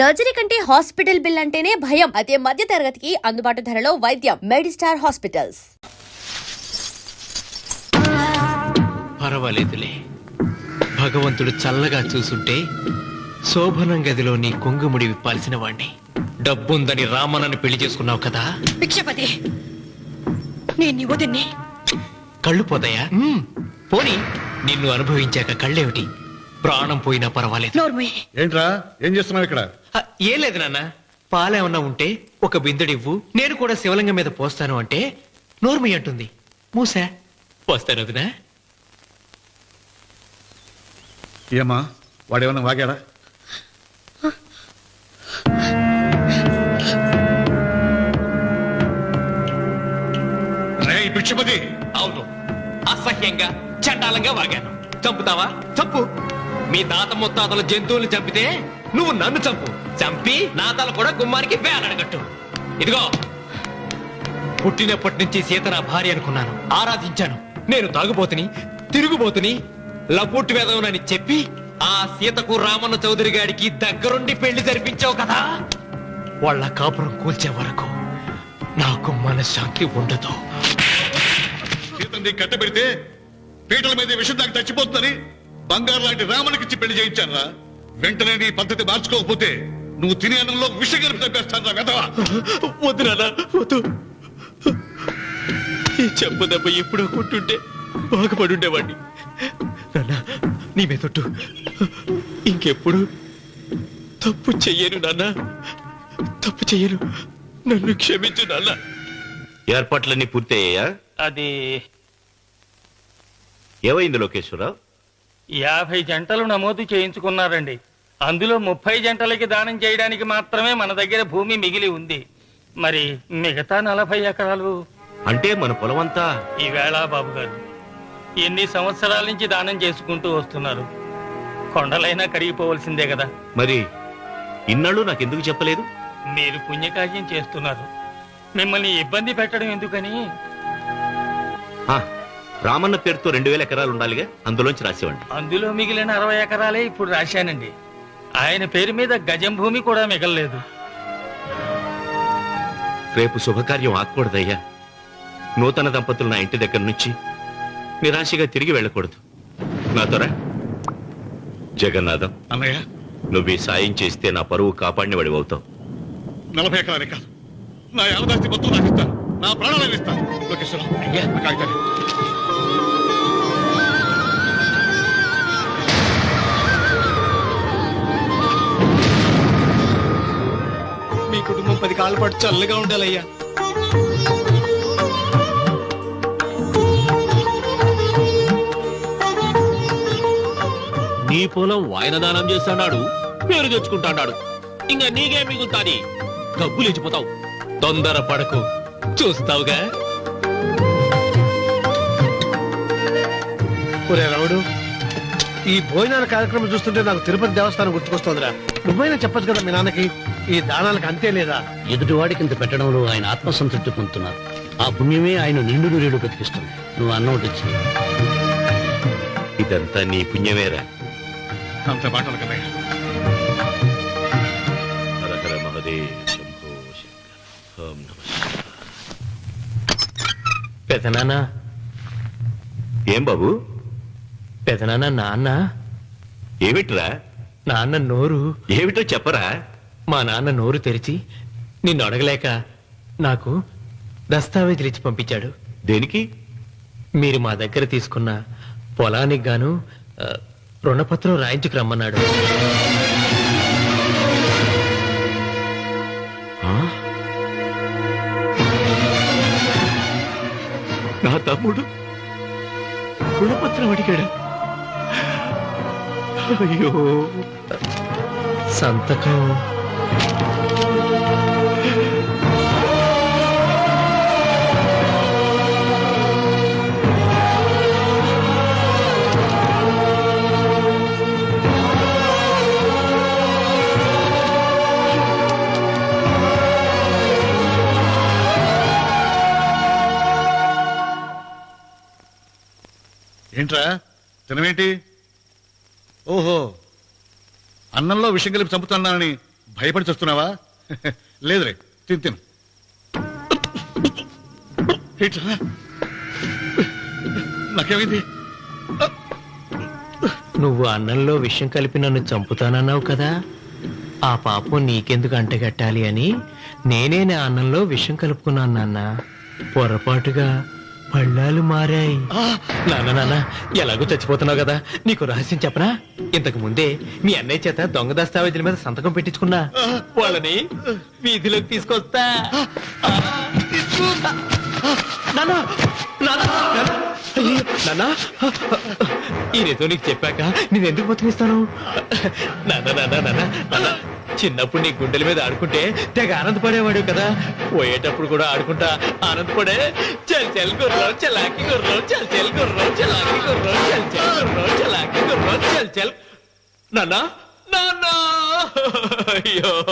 Surgery కంటే hospital bill అంటేనే భయం. అదే మధ్య తరగతికి అందుబాటు ధరలో వైద్యం. Medistar hospitals. పర్వాలేదులే. భగవంతుడు చల్లగా చూసుంటే శోభనం గదిలో నీ కొంగుముడి విప్పాల్సిన వాణ్ణి. డబ్బుందని రామనని పెళ్ళి చేసుకున్నావు కదా? భిక్షపతి. నేను నీ వదిన్ని. కళ్ళు పోతాయా. పోనీ. నిన్ను అనుభవించాక కళ్ళేమిటి? ప్రాణం పోయినా పర్వాలేదు. నోర్మయ్య ఏంట్రా? ఏం చేస్తున్నావు ఇక్కడ? ఆ, ఏం లేదు నాన్న. పాలేమన్నా ఉంటే ఒక బిందెడివ్వు నేను కూడా శివలింగం మీద పోస్తాను అంటే నోర్మి అంటుంది. మూసా. పోస్తాను వదినా. ఏమా వాడేమన్నా వాగాడా? రేయ్ భిక్షపతి. అవును. అసహ్యంగా చండాలంగా వాగాను. చంపుతావా? చంపు. మీ తాత ముత్తాతల జంతువులు చంపితే నువ్వు నన్ను చంపు. చంపి నా తల కూడా గుమ్మానికి వేలాడగట్టు. ఇదిగో పుట్టినప్పటి నుంచి సీత నా భార్య అనుకున్నాను. ఆరాధించాను. నేను తాగుబోతుని తిరుగుబోతుని లపుట్టు వేదవునని చెప్పి ఆ సీతకు రామన్న చౌదరి గారికి దగ్గరుండి పెళ్ళి జరిపించావు కదా? వాళ్ళ కాపురం కూల్చే వరకు నాకు మనశ్శాంతి ఉండదు. సీతని కట్టబెడితే పీటల మీద విషం దాకా చచ్చిపోతుందని బంగారు లాంటి రామునికిచ్చి పెళ్ళి చేయించానురా. వెంటనే నీ పద్ధతి మార్చుకోకపోతే నువ్వు తినే అన్నంలో విషం కలిపి తప్పేస్తాను వెదవా వద్దు నాన్న వద్దు. ఈ చెప్పు దెబ్బ ఎప్పుడో కొట్టుంటే బాగుపడి ఉండేవాడిని నాన్న నీ మీదొట్టు ఇంకెప్పుడు తప్పు చెయ్యను నాన్న. తప్పు చెయ్యను. నన్ను క్షమించు నాన్న. ఏర్పాట్లన్నీ పూర్తయ్యాయా? అది ఏమైంది లోకేశ్వరరావు? యాభై జంటలు నమోదు చేయించుకున్నారండి. అందులో ముప్పై జంటలకి దానం చేయడానికి మాత్రమే మన దగ్గర భూమి మిగిలి ఉంది. మరి మిగతా నలభై ఎకరాలు? అంటే మన పొలమంతా? ఈవేళ బాబు గారు ఎన్ని సంవత్సరాల నుంచి దానం చేసుకుంటూ వస్తున్నారు? కొండలైనా కరిగిపోవలసిందే కదా. మరి ఇన్నాళ్ళు నాకెందుకు చెప్పలేదు? మీరు పుణ్యకార్యం చేస్తున్నారు. మిమ్మల్ని ఇబ్బంది పెట్టడం ఎందుకని? ఆ, రామన్న పేరుతో రెండు వేల ఎకరాలు ఉండాలిగా? అందులోంచి రాసేవండి అందులో మిగిలిన అరవై ఎకరాలే ఇప్పుడు రాశానండి. ఆయన పేరు మీద గజం భూమి కూడా మిగలలేదు. రేపు శుభకార్యం ఆకూడదయ్యా నూతన దంపతులు నా ఇంటి దగ్గర నుంచి నిరాశగా తిరిగి వెళ్ళకూడదు. నాతోరా జగన్నాథం అన్నయ్య. నువ్వు ఈ సాయం చేస్తే నా పరువు కాపాడిన అవుతావు. నలభై ఎకరాలే కాదు. నా యావదాస్తి మొత్తం నాకు ఇస్తాను నా ప్రాణాలను ఇస్తాను. లోకేశ్వరం అయ్యా. ఆ కాగితాలు. మీ కుటుంబం పది కాళ్ళ పాటు చల్లగా ఉండాలయ్యా. నీ పొలం వాయన దానం చేస్తాడాడు పేరు తెచ్చుకుంటాడాడు ఇంకా నీకే మిగులుతాది? డబ్బులు ఇచ్చిపోతావు తొందర పడకు. చూస్తావుగా? రావుడు ఈ భోజనాల కార్యక్రమం చూస్తుంటే నాకు తిరుపతి దేవస్థానం గుర్తుకొస్తోందిరా. నువ్వైనా చెప్పచ్చు కదా మీ నాన్నకి? ఈ దానాలకు అంతే లేదా? ఎదుటివాడికి ఇంత పెట్టడంలో ఆయన ఆత్మసంతృప్తి పొందుతున్నారు. ఆ పుణ్యమే ఆయన నిండు నూరేడు బ్రతికిస్తుంది. నువ్వు అన్నం వచ్చి ఇదంతా నీ పుణ్యమేరా? అంత మాటలు కన్నయ్య హర హర మహదేవ్ శంభో శంకర. ఓం నమః పెదనాన్న. ఏం బాబు? పెదనాన్న నాన్న. ఏమిట్రా? నాన్న నోరు. ఏమిటో చెప్పరా? మా నాన్న నోరు తెరిచి నిన్ను అడగలేక నాకు దస్తావేజీలు ఇచ్చి పంపించాడు. దేనికి? మీరు మా దగ్గర తీసుకున్న పొలానికి గాను ఆ, రుణపత్రం రాయించుకు రమ్మన్నాడు? నా తమ్ముడు రుణపత్రం అడిగాడు. అయ్యో. సంతకం ఏంట్రా? తినవేంటి ఓహో. అన్నంలో విషం కలిపి చంపుతున్నానని భయపడి చూస్తున్నావా? లేదురే తిను తిను. ఏంట్రా? నాకేమైంది? నువ్వు అన్నంలో విషయం కలిపి నన్ను చంపుతానన్నావు కదా? ఆ పాపం నీకెందుకు అంటగట్టాలి అని నేనే నా అన్నంలో విషం కలుపుకున్నాను నాన్న. పొరపాటుగా పళ్ళాలు మారాయి. నాన్న నాన్న ఎలాగో చచ్చిపోతున్నావు కదా? నీకు రహస్యం చెప్పనా? ఇంతకు ముందే మీ అన్నయ్య చేత దొంగ దస్తావేజుల మీద సంతకం పెట్టించుకున్నా. వాళ్ళని వీధిలోకి తీసుకొస్తా. నాన్న నాన్న నాన్న. అయ్యో, నాన్న. ఈ రేతో నీకు చెప్పాక నేను ఎందుకు బతికిస్తాను నాన్న నాన్న నాన్న నాన్న. చిన్నప్పుడు నీ గుండెల మీద ఆడుకుంటే తెగ ఆనందపడేవాడు కదా. పోయేటప్పుడు కూడా ఆడుకుంటా ఆనందపడే. చల్ చల్ గుర్రం చలాకి గుర్రం చల్ చల్ గుర్రం చలాకి గుర్రం చల్ చల్ గుర్రం చలాకి గుర్రం చల్ చల్. నాన్న నాన్న. అయ్యో.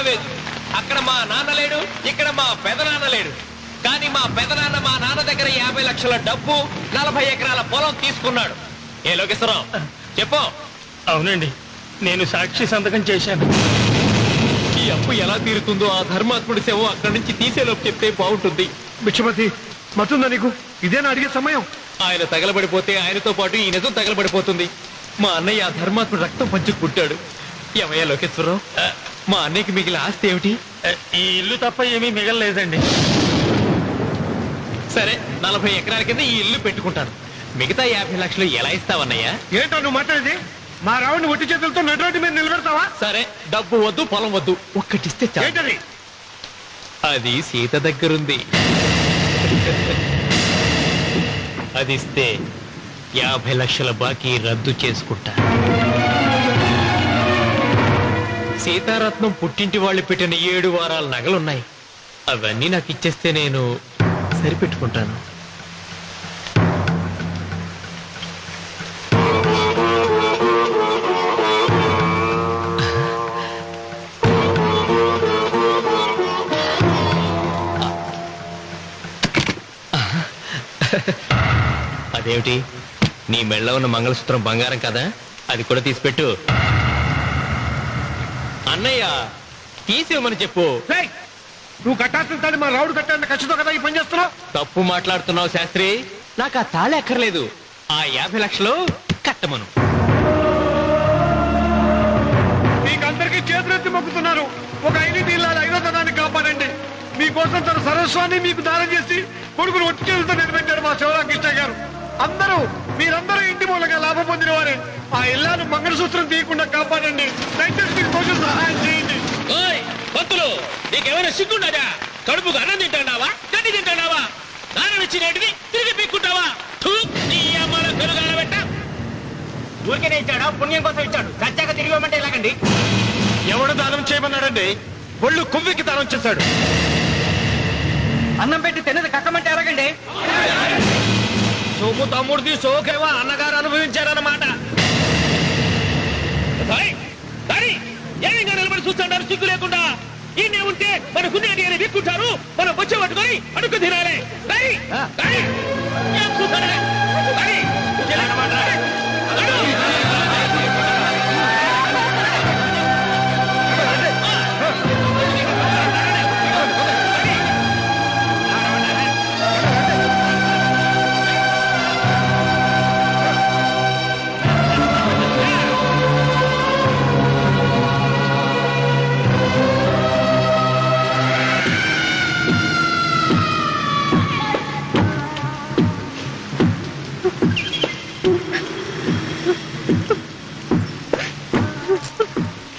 దస్తావేజు అక్కడ మా నాన్న లేడు ఇక్కడ మా పెదనాన్న లేడు. కానీ మా పెదనాన్న మా నాన్న దగ్గర యాభై లక్షల డబ్బు నలభై ఎకరాల పొలం తీసుకున్నాడు. ఏ లోకేశ్వరం చెప్పు. అవునండి నేను సాక్షి సంతకం చేశాను. ఈ అప్పు ఎలా తీరుతుందో ఆ ధర్మాత్ముడి శవం అక్కడి నుంచి తీసేలోపు చెప్తే బాగుంటుంది. బిచ్చమతి మతుందా నీకు? ఇదేనా అడిగే సమయం? ఆయన తగలబడిపోతే ఆయనతో పాటు ఈ నిజం తగలబడిపోతుంది. మా అన్నయ్య ఆ ధర్మాత్ముడు రక్తం పంచుకు పుట్టాడు ఏమయ్యా లోకేశ్వరరావు? మా అన్నయ్యకి మిగిలిన ఆస్తి ఏమిటి? ఈ ఇల్లు తప్ప ఏమీ మిగలలేదండి. సరే నలభై ఎకరాల కింద ఈ ఇల్లు పెట్టుకుంటాను. మిగతా యాభై లక్షలు ఎలా ఇస్తావన్నయ్యా? ఏంటో నువ్వు మాట్లాడేది? మా రావుని ఒట్టి చేతులతో నటువంటి మీద నిలబెడతావా? సరే డబ్బు వద్దు పొలం వద్దు. ఒక్కటిస్తే చాలు. ఏంటది? అది సీత దగ్గరుంది. అది ఇస్తే యాభై లక్షల బాకీ రద్దు చేసుకుంటా. సీతారత్నం పుట్టింటి వాళ్ళు పెట్టిన ఏడు వారాల నగలున్నాయి. అవన్నీ నాకు ఇచ్చేస్తే నేను సరిపెట్టుకుంటాను. అదేమిటి? నీ మెళ్ళ ఉన్న మంగళసూత్రం బంగారం కదా? అది కూడా తీసిపెట్టు. అన్నయ్య తీసేయమని చెప్పు. నువ్వు కట్టాల్సిన మా రావుడు కట్టాలని ఖచ్చితంగా కదా ఈ పని చేస్తున్నావు? తప్పు మాట్లాడుతున్నావు శాస్త్రి. నాకు ఆ తాళి అక్కర్లేదు. ఆ యాభై లక్షలు కట్టమను. మీకందరికీ చేతులెత్తి మొక్కుతున్నారు. ఒక ఐదు ఇళ్ళ ఐదో తనాన్ని కాపాడండి. మీకోసం తన సరస్వాన్ని మీకు దానం చేసి కొడుకును ఒట్టుకెళ్తూ నిలబెట్టారు మా శివరాకృష్ణ గారు. అందరూ మీరందరూ ఇంటి మూలంగా లాభం పొందిన వారే ఆ ఇల్లాను మంగళసూత్రం తీయకుండా కాపాడండి. దయచేసి కొంచెం సహాయం చేయండి. ఓయ్ పంతులు నీకేమైనా సిగ్గుండదా? కడుపుకు అన్నం తింటాడావా? గడ్డి తింటాడావా? దానం ఇచ్చినటివి తిరిగి పీక్కుంటావా? ఊరికేనే ఇచ్చాడా పుణ్యం కోసం ఇచ్చాడు. చచ్చాక తిరిగి ఇవ్వమంటే ఎలాగండి? ఎవడు దానం చేయమన్నాడండి? ఒళ్ళు కువ్వికి దానం చేశాడు. అన్నం పెట్టి తినది కక్కమంటే ఎలాగండి? సోము తమ్ముడిది సోకేవా అన్నగారు అనుభవించారన్నమాట. ఏమిగా నిలబడి చూస్తుంటారు సిగ్గు లేకుండా ఈయనే ఉంటే మన గుండె అని విక్కుంటారు. మనం వచ్చే పట్టుకొని అడుగు తినాలి.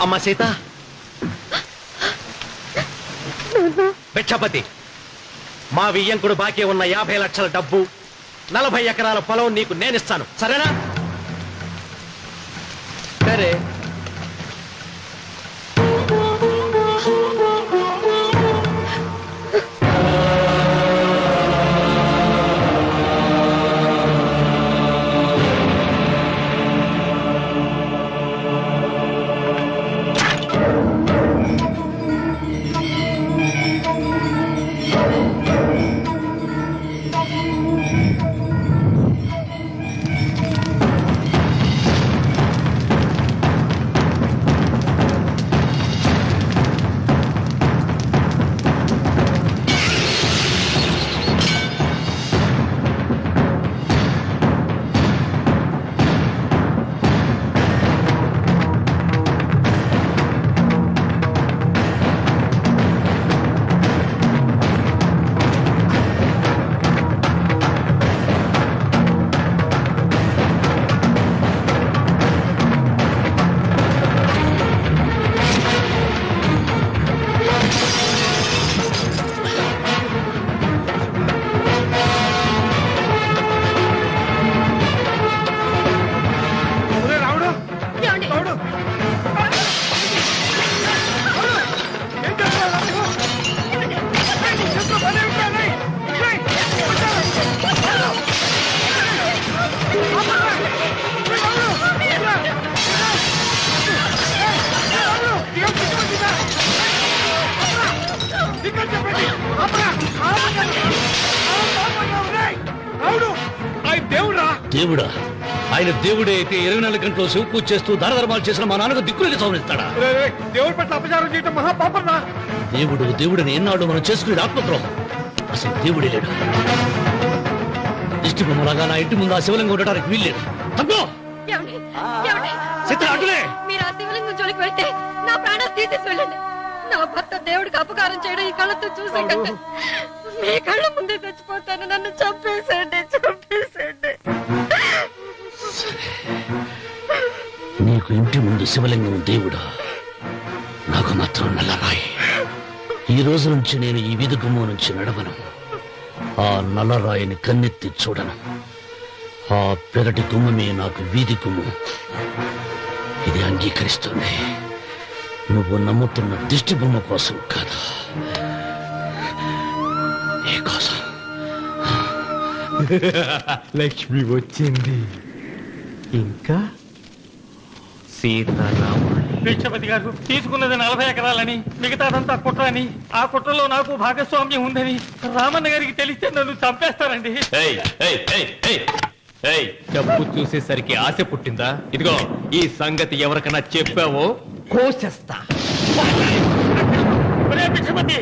అమ్మ సీత. భిక్షపతి. మా వియ్యంకుడు బాకీ ఉన్న యాభై లక్షల డబ్బు నలభై ఎకరాల పొలం నీకు నేనిస్తాను. సరేనా? సరే. ఆయన దేవుడే అయితే ఇరవై నాలుగు గంటలు శివ పూజ చేస్తూ దానధర్మాలు చేసిన మా నాన్నకు దిక్కులకి రేయ్, దేవుడి పట్ల అపచారం చేయటం మహాపాపం దేవుడు దేవుడిని ఎన్నాడు మనం చేసుకునే ఆత్మద్రోహం. అసలు దేవుడే లేడు? దిష్టి బొమ్మలాగా నా ఇంటి ముందు ఆ శివలింగం ఉండటానికి వీల్లేదు తప్పో? చిత్ర మీరు ఆ శివలింగం జోలికి వెళ్తే నా ప్రాణాలు తీసేసి వెళ్ళండి. నా భర్త దేవుడికి అపకారం చేయడం ఈ కళ్ళతో చూసే కంటే మీ కళ్ళ ముందే చచ్చిపోతాను. నన్ను చంపేసేయండి చంపేసేయండి. నీకు ఇంటి ముందు శివలింగం దేవుడా? నాకు మాత్రం నల్లరాయి. ఈ రోజు నుంచి నేను ఈ వీధి నుంచి నడవను. ఆ నల్లరాయిని కన్నెత్తి చూడను. ఆ పెరటి గుమ్మమే నాకు వీధి గుమ్మం ఇది అంగీకరిస్తుంది. నువ్వు నమ్ముతున్న దిష్టి బొమ్మ కోసం కాదా. ఏ కోసం. లక్ష్మి వచ్చింది. ఇంకా? సీతారాముడు భిక్షపతి గారు తీసుకున్నది నలభై ఎకరాలని మిగతాదంతా కుట్ర అని ఆ కుట్రలో నాకు భాగస్వామ్యం ఉందని రామన్న గారికి తెలిస్తే నన్ను చంపేస్తారండి. ఏయ్, ఏయ్, ఏయ్, ఏయ్, ఏయ్, డబ్బు చూసేసరికి ఆశ పుట్టిందా? ఇదిగో ఈ సంగతి ఎవరికన్నా చెప్పావో? కోసేస్తా. ఒరే భిక్షపతి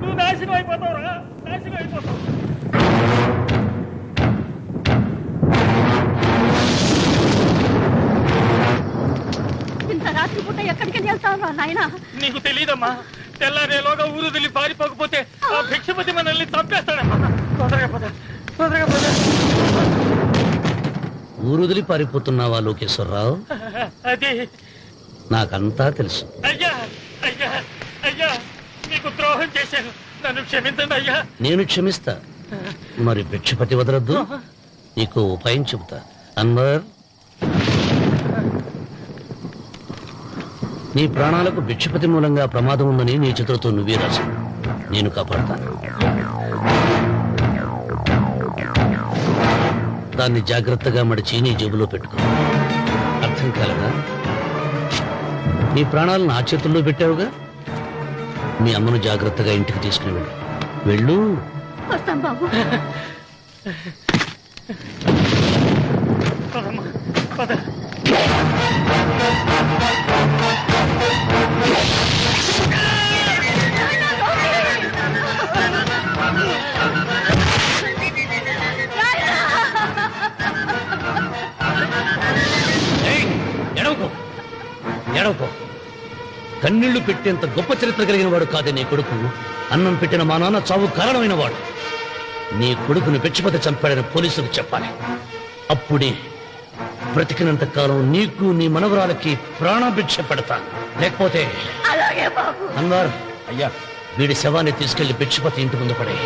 నువ్వు నాశనం అయిపోతావురా నాశనం అయిపోతావు. రాత్రిపూట ఎక్కడికి వెళ్తావు నాయనా? నీకు తెలియదమ్మా తెల్లారేలోగా ఊరు తెలియ పారిపోకపోతే ఆ భిక్షపతి మనల్ని చంపేస్తాడమ్మా తొందరగా పద. తొందరగా పద. ఊరుదిలి పారిపోతున్నావా లోకేశ్వరరావు? అది నాకంతా తెలుసు. అయ్యా అయ్యా అయ్యా నీకు ద్రోహం చేశాను. నన్ను క్షమించండి అయ్యా. నేను క్షమిస్తా. మరి భిక్షపతి వదలొద్దు. నీకు ఉపాయం చెబుతా. అన్వర్ నీ ప్రాణాలకు భిక్షపతి మూలంగా ప్రమాదం ఉందని నీ చేతులతో నువ్వే రాసు నేను కాపాడతాను. దాన్ని జాగ్రత్తగా మడిచి నీ జేబులో పెట్టుకో. అర్థం కాలదా? నీ ప్రాణాలను నా చేతుల్లో పెట్టావుగా? మీ అమ్మను జాగ్రత్తగా ఇంటికి తీసుకుని వెళ్ళు. వెళ్ళు. వస్తాం బాబు. పదమ్మా పద. ఎడవకో కన్నీళ్ళు పెట్టేంత గొప్ప చరిత్ర కలిగిన వాడు కాదే నీ కొడుకు. అన్నం పెట్టిన మా నాన్న చావు కారణమైన వాడు. నీ కొడుకును పెచ్చిపత చంపాడని పోలీసులకు చెప్పాలి. అప్పుడే బ్రతికినంత కాలం నీకు నీ మనవరాలకి ప్రాణభిక్ష పెడతాను. లేకపోతే అలాగే బాబు. అన్వర్ అయ్యా వీడి శవాన్ని తీసుకెళ్ళి భిక్షపతి ఇంటి ముందు పడే